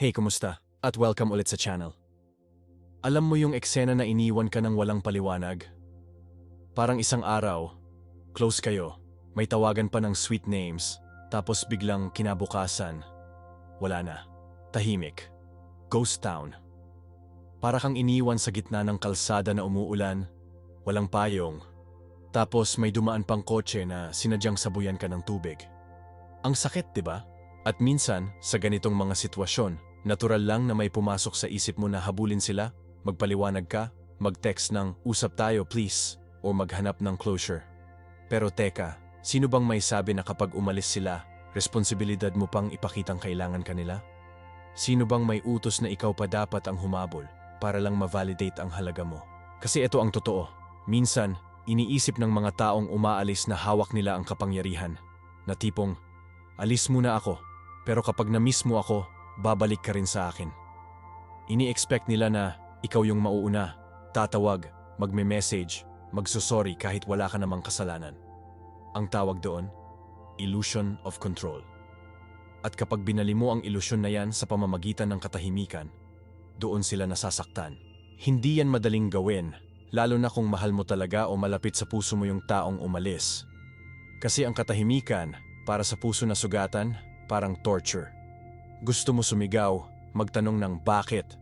Hey, kumusta? At welcome ulit sa channel. Alam mo yung eksena na iniwan ka ng walang paliwanag? Parang isang araw, close kayo, may tawagan pa ng sweet names, tapos biglang kinabukasan, wala na. Tahimik. Ghost town. Para kang iniwan sa gitna ng kalsada na umuulan, walang payong, tapos may dumaan pang kotse na sinadyang sabuyan ka ng tubig. Ang sakit, di ba? At minsan, sa ganitong mga sitwasyon, natural lang na may pumasok sa isip mo na habulin sila, magpaliwanag ka, mag-text ng usap tayo please, o maghanap ng closure. Pero teka, sino bang may sabi na kapag umalis sila, responsibilidad mo pang ipakitang kailangan kanila? Sino bang may utos na ikaw pa dapat ang humabol para lang ma-validate ang halaga mo? Kasi ito ang totoo. Minsan, iniisip ng mga taong umaalis na hawak nila ang kapangyarihan. Na tipong, alis muna ako, pero kapag na-miss mo ako, babalik ka rin sa akin. Ini-expect nila na ikaw yung mauuna, tatawag, magme-message, magsusorry kahit wala ka namang kasalanan. Ang tawag doon, illusion of control. At kapag binali mo ang ilusyon na yan sa pamamagitan ng katahimikan, doon sila nasasaktan. Hindi yan madaling gawin, lalo na kung mahal mo talaga o malapit sa puso mo yung taong umalis. Kasi ang katahimikan, para sa puso na sugatan, parang torture. Gusto mo sumigaw, magtanong ng bakit.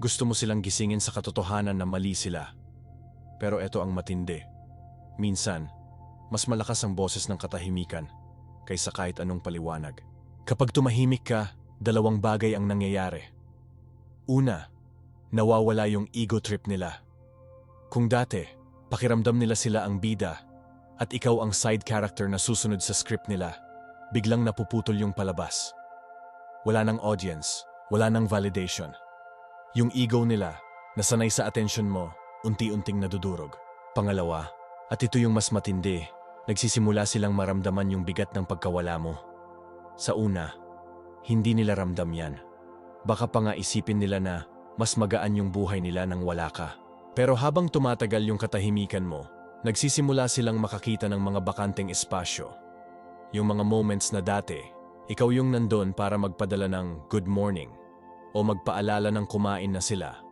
Gusto mo silang gisingin sa katotohanan na mali sila. Pero ito ang matindi. Minsan, mas malakas ang boses ng katahimikan kaysa kahit anong paliwanag. Kapag tumahimik ka, dalawang bagay ang nangyayari. Una, nawawala yung ego trip nila. Kung dati, pakiramdam nila sila ang bida at ikaw ang side character na susunod sa script nila, biglang napuputol yung palabas. Wala nang audience, wala nang validation. Yung ego nila, na sanay sa attention mo, unti-unting nadudurog. Pangalawa, at ito yung mas matindi, nagsisimula silang maramdaman yung bigat ng pagkawala mo. Sa una, hindi nila ramdam yan. Baka pa nga isipin nila na mas magaan yung buhay nila nang wala ka. Pero habang tumatagal yung katahimikan mo, nagsisimula silang makakita ng mga bakanteng espasyo. Yung mga moments na dati, ikaw yung nandun para magpadala ng good morning, o magpaalala ng kumain na sila,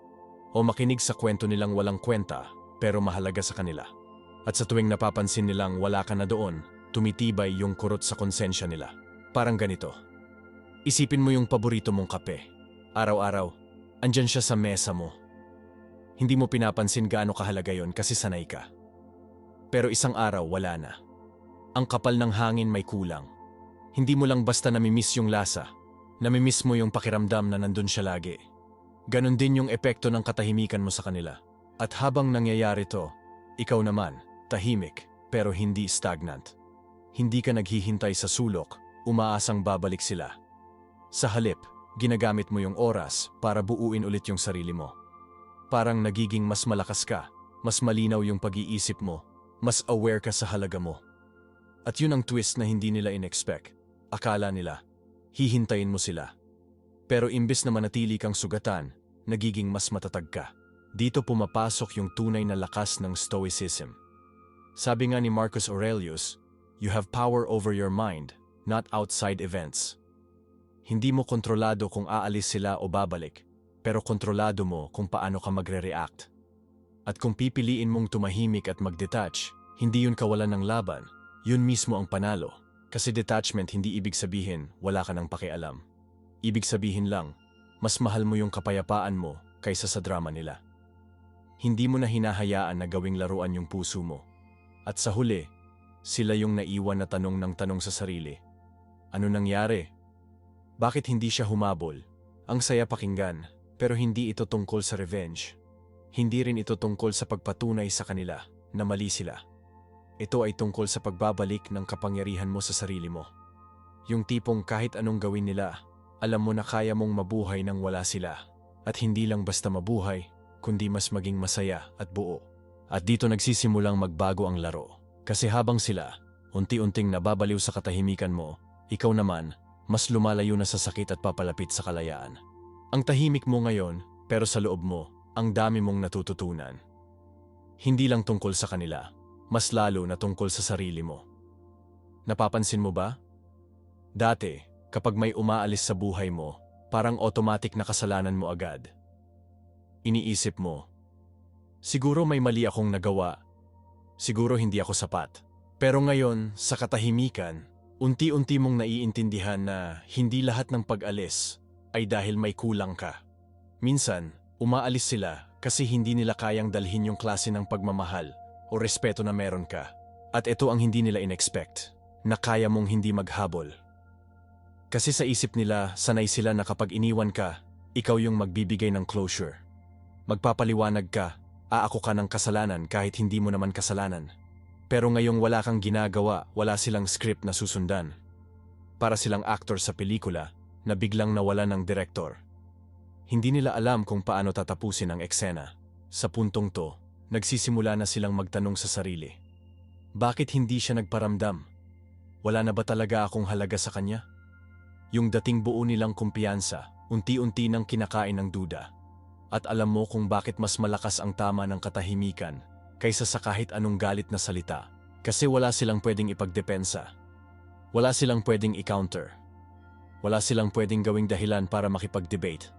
o makinig sa kwento nilang walang kwenta pero mahalaga sa kanila. At sa tuwing napapansin nilang wala ka na doon, tumitibay yung kurot sa konsensya nila. Parang ganito. Isipin mo yung paborito mong kape. Araw-araw, andyan siya sa mesa mo. Hindi mo pinapansin gaano kahalaga yon kasi sanay ka. Pero isang araw wala na. Ang kapal ng hangin may kulang. Hindi mo lang basta namimiss yung lasa. Namimiss mo yung pakiramdam na nandun siya lagi. Ganon din yung epekto ng katahimikan mo sa kanila. At habang nangyayari to, ikaw naman, tahimik, pero hindi stagnant. Hindi ka naghihintay sa sulok, umaasang babalik sila. Sa halip, ginagamit mo yung oras para buuin ulit yung sarili mo. Parang nagiging mas malakas ka, mas malinaw yung pag-iisip mo, mas aware ka sa halaga mo. At yun ang twist na hindi nila in-expect. Akala nila, hihintayin mo sila. Pero imbes na manatili kang sugatan, nagiging mas matatag ka. Dito pumapasok yung tunay na lakas ng Stoicism. Sabi nga ni Marcus Aurelius, you have power over your mind, not outside events. Hindi mo kontrolado kung aalis sila o babalik, pero kontrolado mo kung paano ka magre-react. At kung pipiliin mong tumahimik at mag-detach, hindi yun kawalan ng laban, yun mismo ang panalo. Kasi detachment hindi ibig sabihin wala ka ng pakialam. Ibig sabihin lang, mas mahal mo yung kapayapaan mo kaysa sa drama nila. Hindi mo na hinahayaan na gawing laruan yung puso mo. At sa huli, sila yung naiwan na tanong ng tanong sa sarili. Ano nangyari? Bakit hindi siya humabol? Ang saya pakinggan, pero hindi ito tungkol sa revenge. Hindi rin ito tungkol sa pagpatunay sa kanila na mali sila. Ito ay tungkol sa pagbabalik ng kapangyarihan mo sa sarili mo. Yung tipong kahit anong gawin nila, alam mo na kaya mong mabuhay nang wala sila. At hindi lang basta mabuhay, kundi mas maging masaya at buo. At dito nagsisimulang magbago ang laro. Kasi habang sila, unti-unting nababaliw sa katahimikan mo, ikaw naman, mas lumalayo na sa sakit at papalapit sa kalayaan. Ang tahimik mo ngayon, pero sa loob mo, ang dami mong natututunan. Hindi lang tungkol sa kanila, mas lalo na tungkol sa sarili mo. Napapansin mo ba? Dati, kapag may umaalis sa buhay mo, parang automatic na kasalanan mo agad. Iniisip mo, siguro may mali akong nagawa. Siguro hindi ako sapat. Pero ngayon, sa katahimikan, unti-unti mong naiintindihan na hindi lahat ng pag-alis ay dahil may kulang ka. Minsan, umaalis sila kasi hindi nila kayang dalhin yung klase ng pagmamahal o respeto na meron ka. At ito ang hindi nila inexpect, na kaya mong hindi maghabol. Kasi sa isip nila, sanay sila na kapag iniwan ka, ikaw yung magbibigay ng closure. Magpapaliwanag ka, aako ka ng kasalanan kahit hindi mo naman kasalanan. Pero ngayong wala kang ginagawa, wala silang script na susundan. Para silang actor sa pelikula na biglang nawala ng direktor. Hindi nila alam kung paano tatapusin ang eksena. Sa puntong to, nagsisimula na silang magtanong sa sarili. Bakit hindi siya nagparamdam? Wala na ba talaga akong halaga sa kanya? Yung dating buo nilang kumpiyansa, unti-unti nang kinakain ng duda. At alam mo kung bakit mas malakas ang tama ng katahimikan kaysa sa kahit anong galit na salita. Kasi wala silang pwedeng ipagdepensa. Wala silang pwedeng i-counter. Wala silang pwedeng gawing dahilan para makipag-debate.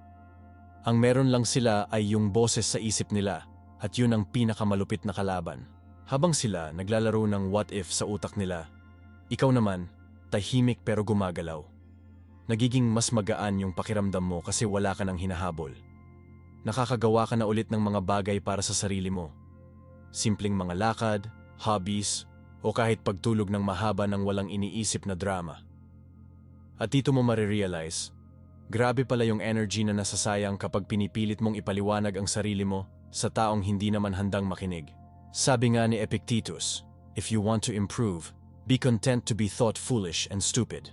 Ang meron lang sila ay yung boses sa isip nila at yun ang pinakamalupit na kalaban. Habang sila naglalaro ng what if sa utak nila, ikaw naman, tahimik pero gumagalaw. Nagiging mas magaan yung pakiramdam mo kasi wala ka ng hinahabol nakakagawa ka na ulit ng mga bagay para sa sarili mo. Simpleng mga lakad, hobbies, o kahit pagtulog ng mahaba ng walang iniisip na drama. At dito mo marirealize, grabe pala yung energy na nasasayang kapag pinipilit mong ipaliwanag ang sarili mo sa taong hindi naman handang makinig. Sabi nga ni Epictetus, if you want to improve, be content to be thought foolish and stupid.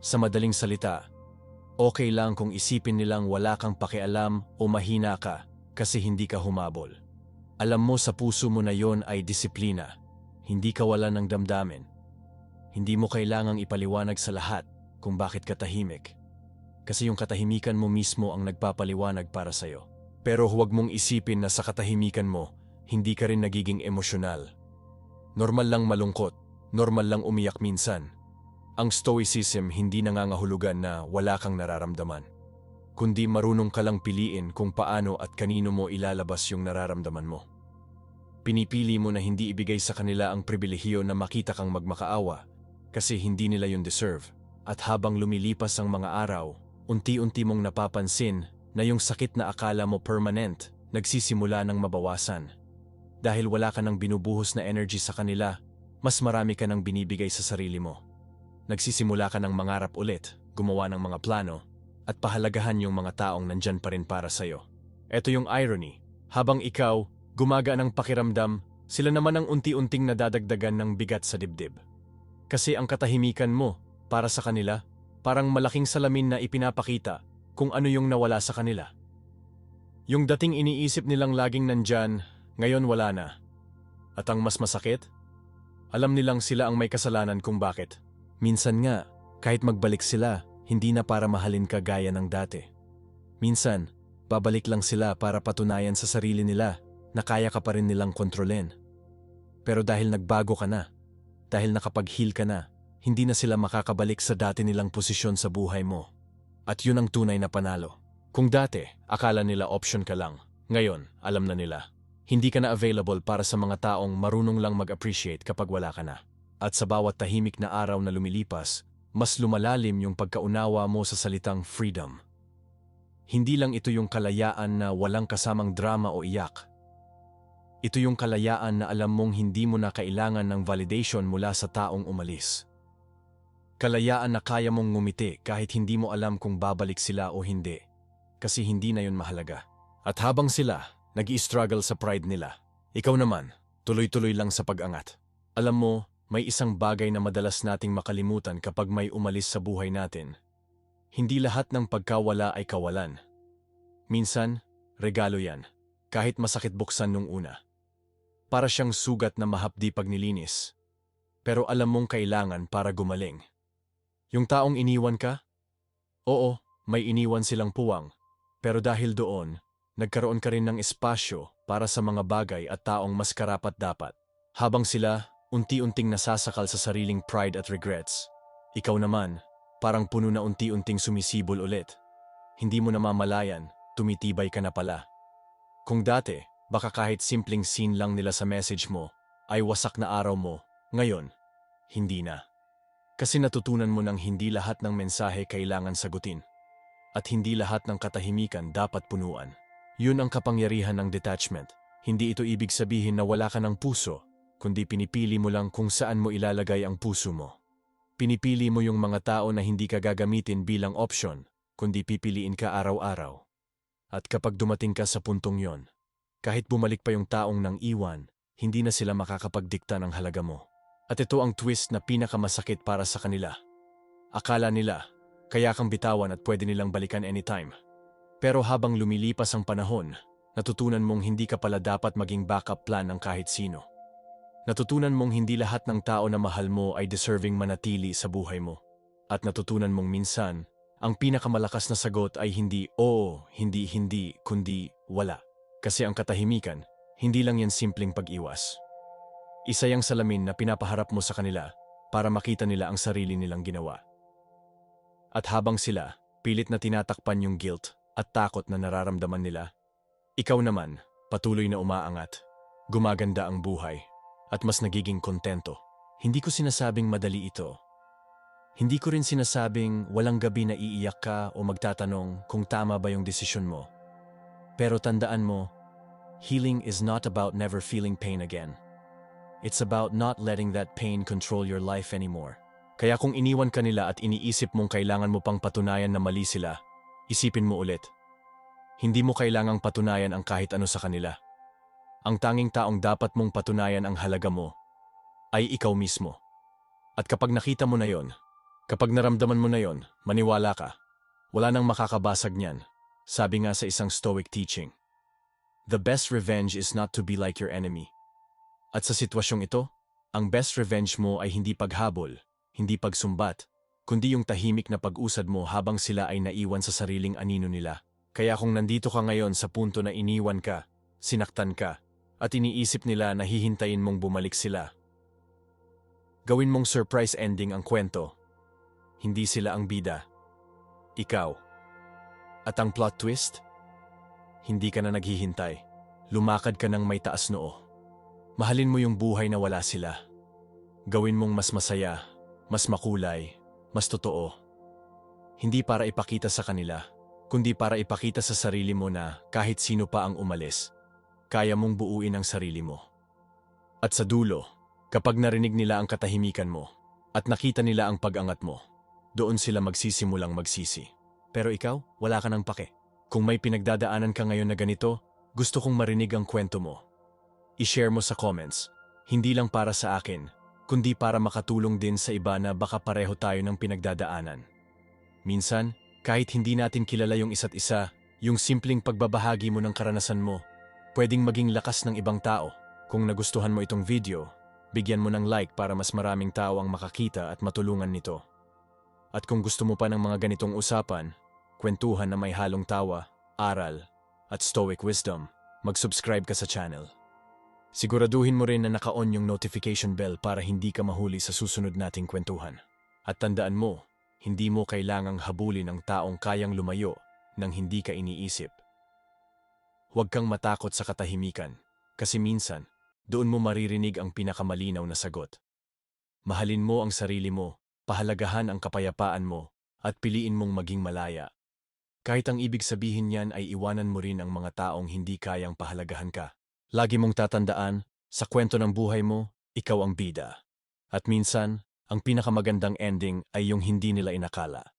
Sa madaling salita, Okay lang kung isipin nilang wala kang pakialam o mahina ka kasi hindi ka humabol. Alam mo sa puso mo na yon ay disiplina. Hindi ka wala ng damdamin. Hindi mo kailangang ipaliwanag sa lahat kung bakit ka tahimik. Kasi yung katahimikan mo mismo ang nagpapaliwanag para sa'yo. Pero huwag mong isipin na sa katahimikan mo, hindi ka rin nagiging emosyonal. Normal lang malungkot, normal lang umiyak minsan, ang stoicism hindi nangangahulugan na wala kang nararamdaman, kundi marunong ka lang piliin kung paano at kanino mo ilalabas yung nararamdaman mo. Pinipili mo na hindi ibigay sa kanila ang pribilehiyo na makita kang magmakaawa kasi hindi nila yun deserve. At habang lumilipas ang mga araw, unti-unti mong napapansin na yung sakit na akala mo permanent nagsisimula ng mabawasan. Dahil wala ka nang binubuhos na energy sa kanila, mas marami ka nang binibigay sa sarili mo nagsisimula ka ng mangarap ulit, gumawa ng mga plano, at pahalagahan yung mga taong nandyan pa rin para sa'yo. Ito yung irony. Habang ikaw, gumaga ng pakiramdam, sila naman ang unti-unting nadadagdagan ng bigat sa dibdib. Kasi ang katahimikan mo, para sa kanila, parang malaking salamin na ipinapakita kung ano yung nawala sa kanila. Yung dating iniisip nilang laging nandyan, ngayon wala na. At ang mas masakit, alam nilang sila ang may kasalanan kung bakit. Minsan nga, kahit magbalik sila, hindi na para mahalin ka gaya ng dati. Minsan, babalik lang sila para patunayan sa sarili nila na kaya ka pa rin nilang kontrolin. Pero dahil nagbago ka na, dahil nakapag-heal ka na, hindi na sila makakabalik sa dati nilang posisyon sa buhay mo. At yun ang tunay na panalo. Kung dati, akala nila option ka lang, ngayon, alam na nila. Hindi ka na available para sa mga taong marunong lang mag-appreciate kapag wala ka na. At sa bawat tahimik na araw na lumilipas, mas lumalalim yung pagkaunawa mo sa salitang freedom. Hindi lang ito yung kalayaan na walang kasamang drama o iyak. Ito yung kalayaan na alam mong hindi mo na kailangan ng validation mula sa taong umalis. Kalayaan na kaya mong ngumiti kahit hindi mo alam kung babalik sila o hindi, kasi hindi na yun mahalaga. At habang sila, nag struggle sa pride nila, ikaw naman, tuloy-tuloy lang sa pag-angat. Alam mo, may isang bagay na madalas nating makalimutan kapag may umalis sa buhay natin. Hindi lahat ng pagkawala ay kawalan. Minsan, regalo yan, kahit masakit buksan nung una. Para siyang sugat na mahapdi pag nilinis. Pero alam mong kailangan para gumaling. Yung taong iniwan ka? Oo, may iniwan silang puwang. Pero dahil doon, nagkaroon ka rin ng espasyo para sa mga bagay at taong mas karapat dapat. Habang sila, unti-unting nasasakal sa sariling pride at regrets. Ikaw naman, parang puno na unti-unting sumisibol ulit. hindi mo namamalayan, tumitibay ka na pala. Kung dati, baka kahit simpleng scene lang nila sa message mo, ay wasak na araw mo, ngayon, hindi na. Kasi natutunan mo ng hindi lahat ng mensahe kailangan sagutin. At hindi lahat ng katahimikan dapat punuan. Yun ang kapangyarihan ng detachment. Hindi ito ibig sabihin na wala ka ng puso, kundi pinipili mo lang kung saan mo ilalagay ang puso mo. Pinipili mo yung mga tao na hindi ka gagamitin bilang option, kundi pipiliin ka araw-araw. At kapag dumating ka sa puntong yon, kahit bumalik pa yung taong nang iwan, hindi na sila makakapagdikta ng halaga mo. At ito ang twist na pinakamasakit para sa kanila. Akala nila, kaya kang bitawan at pwede nilang balikan anytime. Pero habang lumilipas ang panahon, natutunan mong hindi ka pala dapat maging backup plan ng kahit sino. Natutunan mong hindi lahat ng tao na mahal mo ay deserving manatili sa buhay mo. At natutunan mong minsan, ang pinakamalakas na sagot ay hindi oo, hindi hindi, kundi wala. Kasi ang katahimikan, hindi lang yan simpleng pag-iwas. Isa yung salamin na pinapaharap mo sa kanila para makita nila ang sarili nilang ginawa. At habang sila, pilit na tinatakpan yung guilt at takot na nararamdaman nila, ikaw naman, patuloy na umaangat. Gumaganda ang buhay at mas nagiging kontento. Hindi ko sinasabing madali ito. Hindi ko rin sinasabing walang gabi na iiyak ka o magtatanong kung tama ba yung desisyon mo. Pero tandaan mo, healing is not about never feeling pain again. It's about not letting that pain control your life anymore. Kaya kung iniwan ka nila at iniisip mong kailangan mo pang patunayan na mali sila, isipin mo ulit. Hindi mo kailangang patunayan ang kahit ano sa kanila. Ang tanging taong dapat mong patunayan ang halaga mo ay ikaw mismo. At kapag nakita mo na yon, kapag naramdaman mo na yon, maniwala ka. Wala nang makakabasag niyan. Sabi nga sa isang stoic teaching. The best revenge is not to be like your enemy. At sa sitwasyong ito, ang best revenge mo ay hindi paghabol, hindi pagsumbat, kundi yung tahimik na pag-usad mo habang sila ay naiwan sa sariling anino nila. Kaya kung nandito ka ngayon sa punto na iniwan ka, sinaktan ka, at iniisip nila na hihintayin mong bumalik sila, gawin mong surprise ending ang kwento. Hindi sila ang bida. Ikaw. At ang plot twist? Hindi ka na naghihintay. Lumakad ka ng may taas noo. Mahalin mo yung buhay na wala sila. Gawin mong mas masaya, mas makulay, mas totoo. Hindi para ipakita sa kanila, kundi para ipakita sa sarili mo na kahit sino pa ang umalis, kaya mong buuin ang sarili mo. At sa dulo, kapag narinig nila ang katahimikan mo at nakita nila ang pag-angat mo, doon sila magsisimulang magsisi. Pero ikaw, wala ka ng pake. Kung may pinagdadaanan ka ngayon na ganito, gusto kong marinig ang kwento mo. I-share mo sa comments, hindi lang para sa akin, kundi para makatulong din sa iba na baka pareho tayo ng pinagdadaanan. Minsan, kahit hindi natin kilala yung isa't isa, yung simpleng pagbabahagi mo ng karanasan mo, pwedeng maging lakas ng ibang tao. Kung nagustuhan mo itong video, bigyan mo ng like para mas maraming tao ang makakita at matulungan nito. At kung gusto mo pa ng mga ganitong usapan, kwentuhan na may halong tawa, aral, at stoic wisdom, mag-subscribe ka sa channel. Siguraduhin mo rin na naka-on yung notification bell para hindi ka mahuli sa susunod nating kwentuhan. At tandaan mo, hindi mo kailangang habulin ang taong kayang lumayo nang hindi ka iniisip. Huwag kang matakot sa katahimikan, kasi minsan, doon mo maririnig ang pinakamalinaw na sagot. Mahalin mo ang sarili mo, pahalagahan ang kapayapaan mo, at piliin mong maging malaya. Kahit ang ibig sabihin niyan ay iwanan mo rin ang mga taong hindi kayang pahalagahan ka. Lagi mong tatandaan, sa kwento ng buhay mo, ikaw ang bida. At minsan, ang pinakamagandang ending ay yung hindi nila inakala.